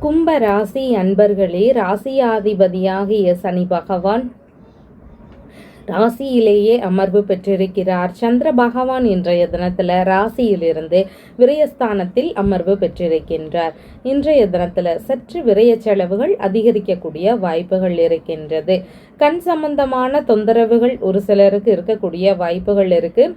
கும்ப ராசி அன்பர்களே ராசியாதிபதியாகிய சனி பகவான். ராசியிலேயே அமர்வு பெற்றிருக்கிறார். சந்திர பகவான் இன்றைய தினத்துல ராசியிலிருந்து விரயஸ்தானத்தில் அமர்வு பெற்றிருக்கின்றார். இன்றைய தினத்துல சற்று விரய செலவுகள் அதிகரிக்கக்கூடிய வாய்ப்புகள் இருக்கின்றது. கண் சம்பந்தமான தொந்தரவுகள் ஒரு சிலருக்கு இருக்கக்கூடிய வாய்ப்புகள் இருக்கு.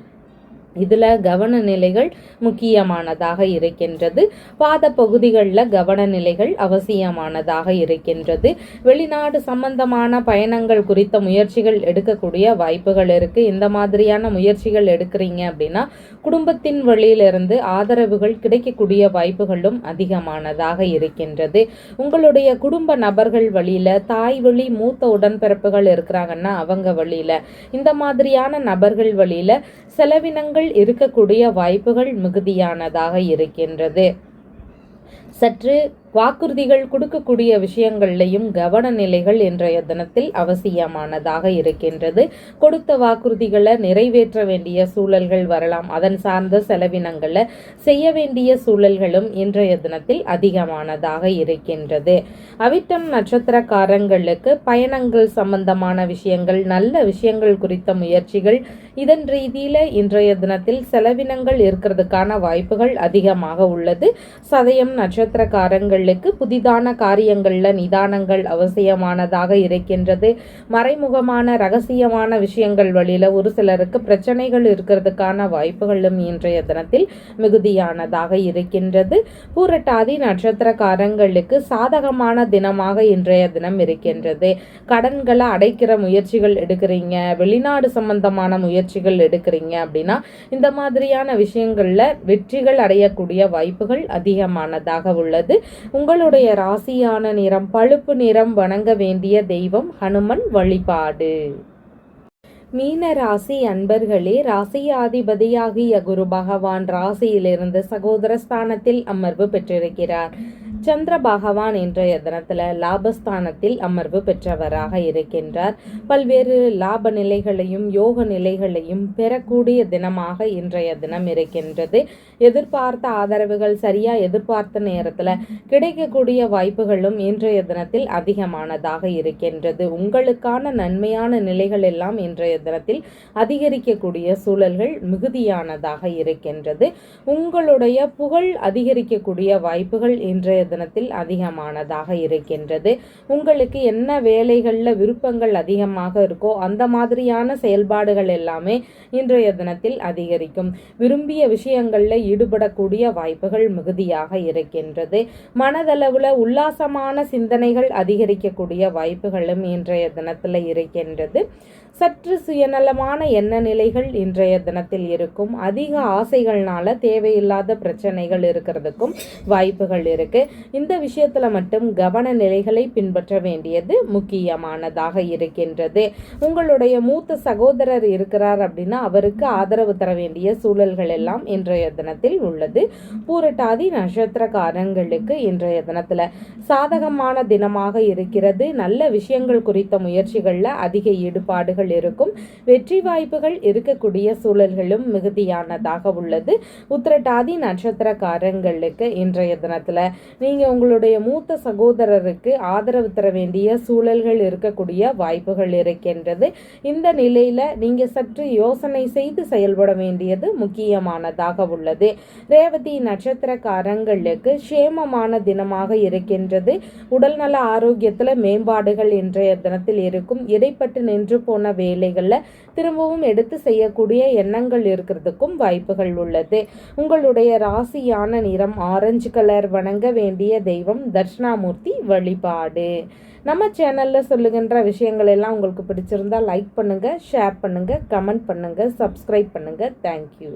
இதில் கவன நிலைகள் முக்கியமானதாக இருக்கின்றது. பாத பகுதிகளில் கவன நிலைகள் அவசியமானதாக இருக்கின்றது. வெளிநாடு சம்பந்தமான பயணங்கள் குறித்த முயற்சிகள் எடுக்கக்கூடிய வாய்ப்புகள் இருக்குது இந்த மாதிரியான முயற்சிகள் எடுக்கிறீங்க அப்படின்னா குடும்பத்தின் வழியிலிருந்து ஆதரவுகள் கிடைக்கக்கூடிய வாய்ப்புகளும் அதிகமானதாக இருக்கின்றது. உங்களுடைய குடும்ப நபர்கள் வழியில் தாய் வழி மூத்த உடன்பிறப்புகள் இருக்கிறாங்கன்னா அவங்க வழியில் இந்த மாதிரியான நபர்கள் வழியில் செலவினங்கள் இருக்கக்கூடிய வாய்ப்புகள் மிகுதியானதாக இருக்கின்றது. சற்று வாக்குறுதிகள் கொடுக்கக்கூடிய விஷயங்கள்லையும் கவன நிலைகள் இன்றைய தினத்தில் அவசியமானதாக இருக்கின்றது. கொடுத்த வாக்குறுதிகளை நிறைவேற்ற வேண்டிய சூழல்கள் வரலாம். அதன் சார்ந்த செலவினங்களை செய்ய வேண்டிய சூழல்களும் இன்றைய தினத்தில் அதிகமானதாக இருக்கின்றது. அவிட்டம் நட்சத்திரக்காரங்களுக்கு பயணங்கள் சம்பந்தமான விஷயங்கள் நல்ல விஷயங்கள் குறித்த முயற்சிகள் இதன் ரீதியில இன்றைய தினத்தில் செலவினங்கள் இருக்கிறதுக்கான வாய்ப்புகள் அதிகமாக உள்ளது. சதயம் நட்சத்திரக்காரங்கள் நபர்களுக்கு புதிதான காரியங்களில் நிதானங்கள் அவசியமானதாக இருக்கின்றது. மறைமுகமான ரகசியமான விஷயங்கள் வழியில் ஒரு சிலருக்கு பிரச்சனைகள் இருக்கிறதுக்கான வாய்ப்புகளும் இன்றைய தினத்தில் மிகுதியானதாக இருக்கின்றது. பூரட்டாதி நட்சத்திரக்காரங்களுக்கு சாதகமான தினமாக இன்றைய தினம் இருக்கின்றது. கடன்களை அடைக்கிற முயற்சிகள் எடுக்கிறீங்க வெளிநாடு சம்பந்தமான முயற்சிகள் எடுக்கிறீங்க அப்படின்னா இந்த மாதிரியான விஷயங்களில் வெற்றிகள் அடையக்கூடிய வாய்ப்புகள் அதிகமானதாக உள்ளது. உங்களுடைய ராசியான நிறம் பழுப்பு நிறம் வணங்க வேண்டிய தெய்வம் ஹனுமன் வழிபாடு. மீன ராசி அன்பர்களே ராசியாதிபதியாகிய குரு பகவான் ராசியிலிருந்து சகோதர ஸ்தானத்தில் அமர்வு பெற்றிருக்கிறார். சந்திர பகவான் இன்றைய தினத்தில் லாபஸ்தானத்தில் அமர்வு பெற்றவராக இருக்கின்றார். பல்வேறு லாப நிலைகளையும் யோக நிலைகளையும் பெறக்கூடிய தினமாக இன்றைய தினம் இருக்கின்றது. எதிர்பார்த்த ஆதரவுகள் சரியா எதிர்பார்த்த நேரத்தில் கிடைக்கக்கூடிய வாய்ப்புகளும் இன்றைய தினத்தில் அதிகமானதாக இருக்கின்றது. உங்களுக்கான நன்மையான நிலைகள் எல்லாம் இன்றைய தினத்தில் அதிகரிக்கக்கூடிய சூழல்கள் மிகுதியானதாக இருக்கின்றது. உங்களுடைய புகழ் அதிகரிக்கக்கூடிய வாய்ப்புகள் இன்றைய தினத்தில் அதிகமானதாக இருக்கின்றது. உங்களுக்கு என்ன வேலைகளில் விருப்பங்கள் அதிகமாக இருக்கோ அந்த மாதிரியான செயல்பாடுகள் எல்லாமே இன்றைய தினத்தில் அதிகரிக்கும். விரும்பிய விஷயங்களில் ஈடுபடக்கூடிய வாய்ப்புகள் மிகுதியாக இருக்கின்றது. மனதளவில் உல்லாசமான சிந்தனைகள் அதிகரிக்கக்கூடிய வாய்ப்புகளும் இன்றைய தினத்தில் இருக்கின்றது. சற்று சுயநலமான எண்ண நிலைகள் இன்றைய தினத்தில் இருக்கும். அதிக ஆசைகள்னால தேவையில்லாத பிரச்சனைகள் இருக்கிறதுக்கும் வாய்ப்புகள் இருக்கு. இந்த விஷயத்துல மட்டும் கவன நிலைகளை பின்பற்ற வேண்டியது முக்கியமானதாக இருக்கின்றது. உங்களுடைய மூத்த சகோதரர் இருக்கிறார் அப்படின்னா அவருக்கு ஆதரவு தர வேண்டிய சூழல்கள் எல்லாம் இன்றைய தினத்தில் உள்ளது. பூரட்டாதி நட்சத்திரக்காரங்களுக்கு இன்றைய தினத்தில் சாதகமான தினமாக இருக்கிறது. நல்ல விஷயங்கள் குறித்த முயற்சிகள்ல அதிக ஈடுபாடுகள் இருக்கும். வெற்றி வாய்ப்புகள் இருக்கக்கூடிய சூழல்களும் மிகுதியானதாக உள்ளது. உத்திரட்டாதி நட்சத்திரக்காரங்களுக்கு இன்றைய தினத்துல நீங்கள் உங்களுடைய மூத்த சகோதரருக்கு ஆதரவு தர வேண்டிய சூழல்கள் இருக்கக்கூடிய வாய்ப்புகள் இருக்கின்றது. இந்த நிலையில் நீங்கள் சற்று யோசனை செய்து செயல்பட வேண்டியது முக்கியமானதாக உள்ளது. ரேவதி நட்சத்திரக்காரங்களுக்கு சேமமான தினமாக இருக்கின்றது. உடல்நல ஆரோக்கியத்தில் மேம்பாடுகள் இன்றைய தினத்தில் இருக்கும். இடைப்பட்டு நின்று போன வேலைகளில் திரும்பவும் எடுத்து செய்யக்கூடிய எண்ணங்கள் இருக்கிறதுக்கும் வாய்ப்புகள் உள்ளது. உங்களுடைய ராசியான நிறம் ஆரஞ்சு கலர் வணங்க வேண்டிய தெய்வம் தர்ஷனாமூர்த்தி வழிபாடு. நம்ம சேனலில் சொல்லுகின்ற விஷயங்கள் எல்லாம் உங்களுக்கு பிடிச்சிருந்தா லைக் பண்ணுங்கள் ஷேர் பண்ணுங்கள் கமெண்ட் பண்ணுங்கள் சப்ஸ்கிரைப் பண்ணுங்கள் தேங்க்யூ